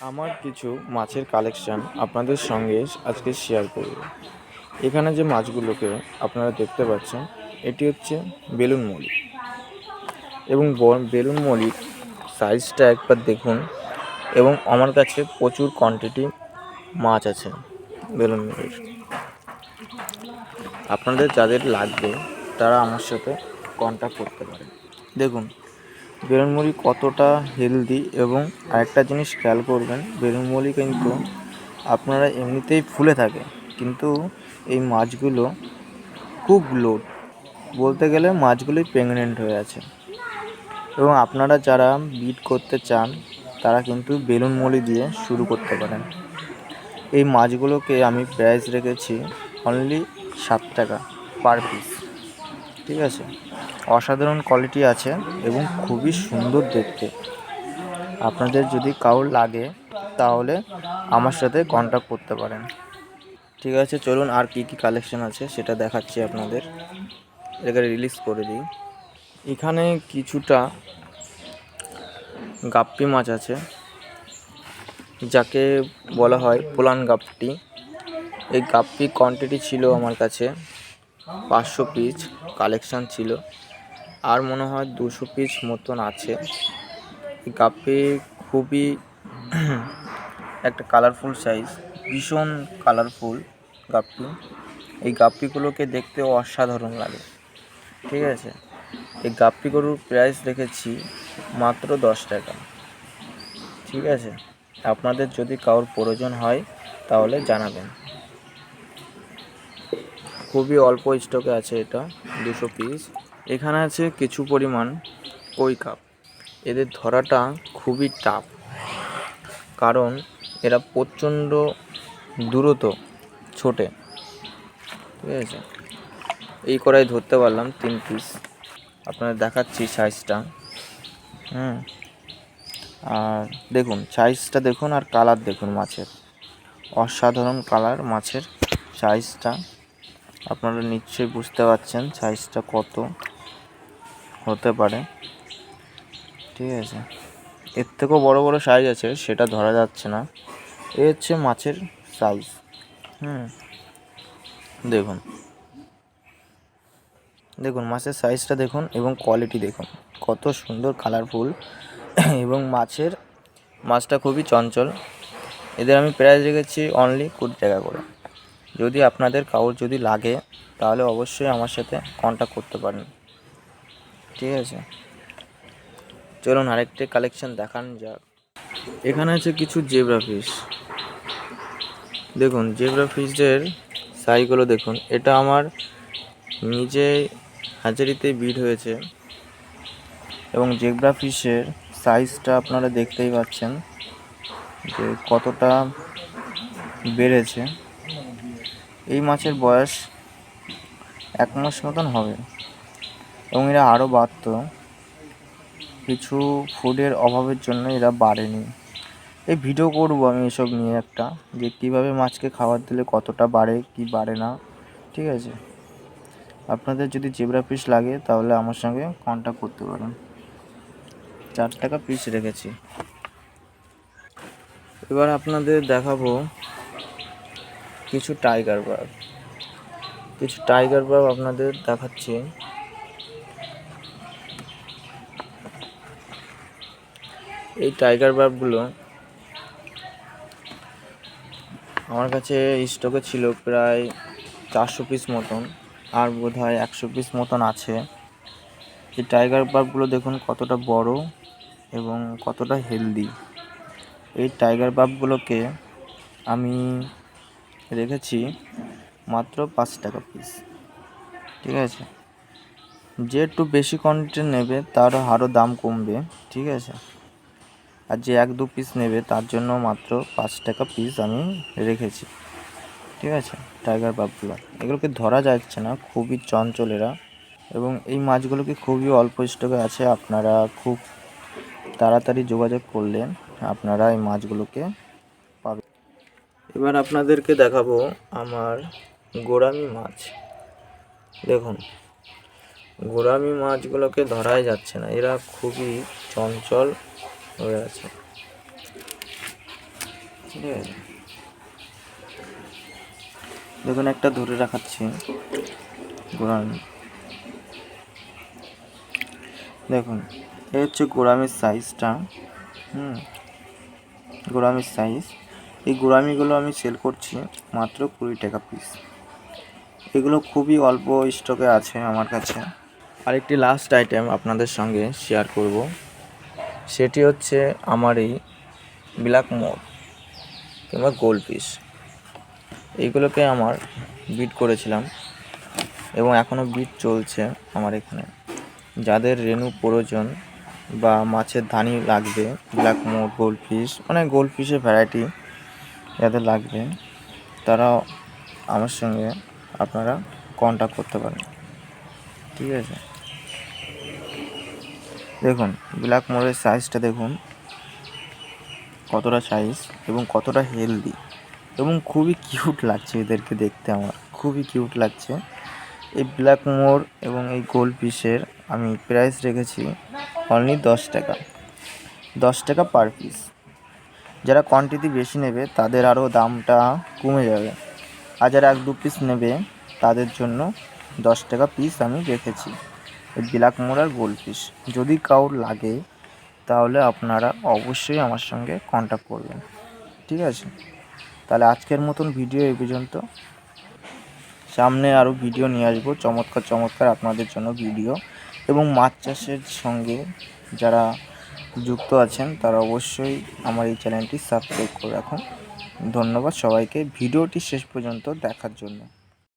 আমার কিছু মাছের কালেকশন আপনাদের সঙ্গে আজকে শেয়ার করব। এখানে যে মাছগুলোকে আপনারা দেখতে পাচ্ছেন, এটি হচ্ছে বেলুন মলি। এবং বেলুন মলির সাইজটা একবার দেখুন, এবং আমার কাছে প্রচুর কোয়ান্টিটি মাছ আছে বেলুন মলির। আপনাদের যাদের লাগবে, তারা আমার সাথে কন্ট্যাক্ট করতে পারেন। দেখুন বেলুনমুড়ি কতটা হেলদি এবং আরেকটা জিনিস খেয়াল করবেন বেলুন বেলুনমুড়ি কিন্তু আপনারা এমনিতেই ফুলে থাকে, কিন্তু এই মাছগুলো খুব লোড বলতে গেলে মাছগুলোই প্রেগনেন্ট হয়ে আছে। এবং আপনারা যারা বিট করতে চান, তারা কিন্তু বেলুন মলি দিয়ে শুরু করতে পারেন। এই মাছগুলোকে আমি প্রাইস রেখেছি অনলি সাত টাকা পার পিস ঠিক আছে? অসাধারণ কোয়ালিটি আছে এবং খুবই সুন্দর দেখতে। আপনাদের যদি কারোর লাগে, তাহলে আমার সাথে কন্ট্যাক্ট করতে পারেন। ঠিক আছে, চলুন আর কি কি কালেকশন আছে সেটা দেখাচ্ছি আপনাদের। এটাকে রিলিজ করে দিই। এখানে কিছুটা গাপ্পি মাছ আছে, যাকে বলা হয় পোলান গাপ্পি। এই গাপ্পি কোয়ান্টিটি ছিল আমার কাছে পাঁচশো পিস কালেকশান ছিল। আর মনে হয় দুশো পিস মতন আছে। গাপ্পি খুবই একটা কালারফুল সাইজ ভীষণ কালারফুল গাপ্পি এই গাপ্পিগুলোকে দেখতে অসাধারণ লাগে। ঠিক আছে? এই গাপ্পি গরুর প্রাইস রেখেছি মাত্র দশ টাকা। ঠিক আছে? আপনাদের যদি কারোর প্রয়োজন হয়, তাহলে জানাবেন। খুবই অল্প স্টকে আছে এটা, দুশো পিস এখানে আছে কিছু পরিমাণ কই কাপ। এদের ধরাটা খুবই টাফ কারণ এরা প্রচণ্ড দ্রুত ছোটে। ঠিক আছে? এই করাই ধরতে পারলাম তিন পিস আপনাদের দেখাচ্ছি সাইজটা হুম? আর দেখুন সাইজটা দেখুন আর কালার দেখুন মাছের। অসাধারণ কালার মাছের সাইজটা আপনারা নিশ্চয়ই বুঝতে পারছেন সাইজটা কত। হতে পারে। ঠিক আছে। এর থেকেও বড় বড় সাইজ আছে, সেটা ধরা যাচ্ছে না। এ হচ্ছে মাছের সাইজ হুম। দেখুন। দেখুন, মাছের সাইজটা দেখুন এবং কোয়ালিটি দেখুন। কত সুন্দর কালারফুল এবং মাছের মাছটা খুবই চঞ্চল। এদের আমি প্রাইস রেখেছি অনলি কুড়ি টাকা করে। যদি আপনাদের কাউর যদি লাগে, তাহলে অবশ্যই আমার সাথে কন্ট্যাক্ট করতে পারেন। ঠিক আছে। চলুন আরেকটি কালেকশন দেখান যাক। এখানে আছে কিছু জেব্রা ফিশ দেখুন জেব্রা ফিশের সাইজগুলো দেখুন। এটা আমার নিজে হাজারিতে বিড হয়েছে। এবং জেব্রা ফিশের সাইজটা আপনারা দেখতেই পাচ্ছেন যে কতটা বেড়েছে। এই মাছের বয়স এক মাস মতন হবে। এবং এরা আরও বাড়তো। কিছু ফুডের অভাবের জন্য এরা বাড়েনি। এই ভিডিও করব আমি এসব নিয়ে একটা, যে কীভাবে মাছকে খাবার দিলে কতটা বাড়ে, কি বাড়ে না, ঠিক আছে? আপনাদের যদি জেব্রা পিস লাগে, তাহলে আমার সঙ্গে কন্ট্যাক্ট করতে পারেন। চার টাকা পিস রেখেছি। এবার আপনাদের দেখাবো কিছু টাইগার বার্ড কিছু টাইগার বার্ড আপনাদের দেখাচ্ছি। এই টাইগার বার্বগুলো আমার কাছে স্টকে ছিল প্রায় চারশো পিস মতন, আর বোধ হয় একশো পিস মতন আছে। এই টাইগার বার্বগুলো দেখুন কতটা বড় এবং কতটা হেলদি এই টাইগার বার্বগুলোকে আমি রেখেছি মাত্র পাঁচ টাকা পিস ঠিক আছে? যে একটু বেশি কোয়ান্টিটি নেবে, তার আরও দাম কমবে। ঠিক আছে? আর যে এক দু পিস নেবে, তার জন্য মাত্র পাঁচ টাকা পিস আমি রেখেছি। ঠিক আছে? টাইগার বাবগুলো এগুলোকে ধরা যাচ্ছে না, খুবই চঞ্চল এরা। এবং এই মাছগুলোকে খুবই অল্প স্টকে আছে, আপনারা খুব তাড়াতাড়ি যোগাযোগ করলে আপনারা এই মাছগুলোকে পাবেন। এবার আপনাদেরকে দেখাবো আমার গোড়ামি মাছ। দেখুন, গোড়ামি মাছগুলোকে ধরাই যাচ্ছে না, এরা খুবই চঞ্চল হয়ে আছে ঠিক আছে দেখুন, একটা ধরে রাখাচ্ছি। গোড়ামি দেখুন, এই হচ্ছে গোড়ামির সাইজটা হুম? গোড়ামির সাইজ এই গোড়ামিগুলো আমি সেল করছি মাত্র কুড়ি টাকা পিস এগুলো খুবই অল্প স্টকে আছে আমার কাছে। আরেকটি লাস্ট আইটেম আপনাদের সঙ্গে শেয়ার করব। সেটি হচ্ছে আমার এই ব্ল্যাক মোর কিংবা গোল্ড পিস এইগুলোকে আমার বিট করেছিলাম এবং এখনও বিট চলছে আমার এখানে। যাদের রেনু প্রয়োজন বা মাছের ধানি লাগবে, ব্ল্যাক মোর, গোল্ড ফিশ মানে গোল্ড ফিশের ভ্যারাইটি যাদের লাগবে তারা আমার সঙ্গে আপনারা কন্ট্যাক্ট করতে পারেন। ঠিক আছে? দেখুন ব্ল্যাক মোড়ের সাইজটা দেখুন। কতটা সাইজ এবং কতটা হেলদি এবং খুবই কিউট লাগছে এদেরকে দেখতে আমার। খুবই কিউট লাগছে। এই ব্ল্যাক মোর এবং এই গোল্ড পিসের আমি প্রাইস রেখেছি অনলি দশ টাকা। দশ টাকা পার পিস যারা কোয়ান্টিটি বেশি নেবে, তাদের আরও দামটা কমে যাবে। আর যারা এক দু পিস নেবে, তাদের জন্য দশ টাকা পিস আমি রেখেছি। ব্ল্যাক মোর আর গোল্ড যদি কাউর লাগে, তাহলে আপনারা অবশ্যই আমার সঙ্গে কন্ট্যাক্ট করবেন। ঠিক আছে? তাহলে আজকের মতন ভিডিও এই পর্যন্ত। সামনে আরও ভিডিও নিয়ে আসব। চমৎকার চমৎকার আপনাদের জন্য ভিডিও এবং মাছ চাষের সঙ্গে যারা যুক্ত আছেন, তারা অবশ্যই আমার এই চ্যানেলটি সাবস্ক্রাইব করে রাখুন। ধন্যবাদ সবাইকে। ভিডিওটি শেষ পর্যন্ত দেখার জন্য।